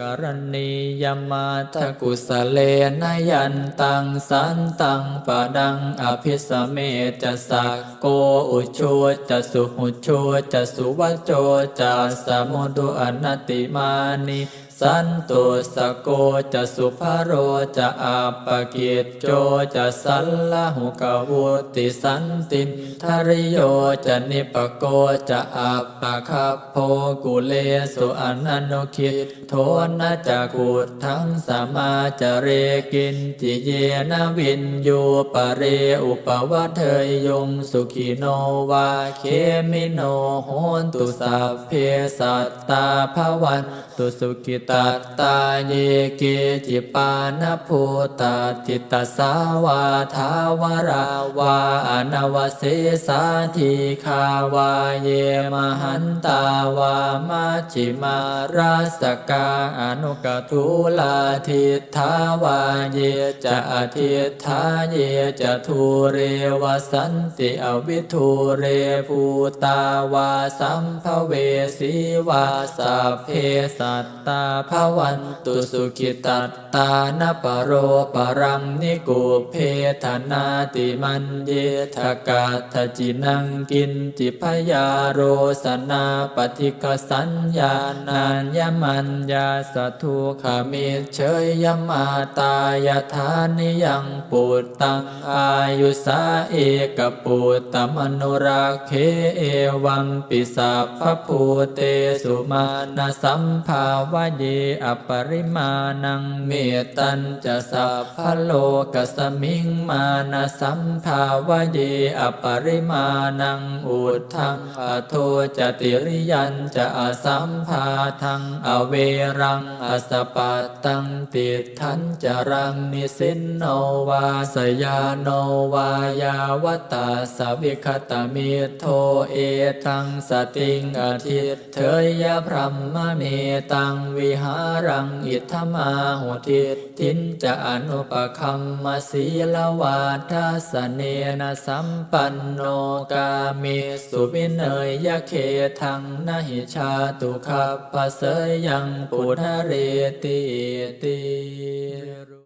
กรณียมาทกุสเลนยันตังสันตังปะดังอภิสเมจะสักโกอุชัวจะสุหุชัวจะสุวัจโจจะสมุดุอนตติมานิสันตุสโกจะสุภโรจะอาปกิจโจจะสัลลหุกวุติสันตินทริโยจะนิปโกจะอาปะคัพโพกุเลสุอนันโนคิดโทนะจะกุดทั้งสามาจะเรกินจิเยนวินยูปะเรอุปวัเทยยงสุขิโนวาเคมิโนโหนตุสัพเพสัตตาภวันตุสุกิตตตตาเยเกจิปานภูตาทิตสาวาทาวราวาอนวเสสาธิคาวาเยมหันตาวามาจิมาราสกาอนุกทุลาทิทาวาเยจะอธิทาเยจะทูเรวสันติอวิทูเรภูตาวาสัมภเวสีวาสัพเพสัตตาภวันตุสุขิตัตตานปโรปรังนิกุเพธนาติมันเยทกาทจินังกินจิพยาโรสนาปฏิกสัญญานัญญมัญญาสทุขามิเชยยมาตายธานิยังปุตตังอายุสาเอกปุตมนุรักเขเอวังปิสัพพภูเตสุมาณสัมภาวะเยอปริมาณังเมตัญจะสัพพโลกสมิงมาณสัมภาวะเยอปริมาณังอุทังอโทจติริยันจะอสัมภาทังอเวรังอสปัตตังติทันจรังนิสินโนวาสยาโนวายาวตาสวิคตมิโทเอตังสติงอทิเทยพรหมเมตังวิหารังอิทธมาหุทิทินจะอนุปคัมมศีลวาทัสเนนะสัมปันโนกามิสุวิเนยยะเคทังนหิชาตุขัปปะเสยยังปุทะเรติติ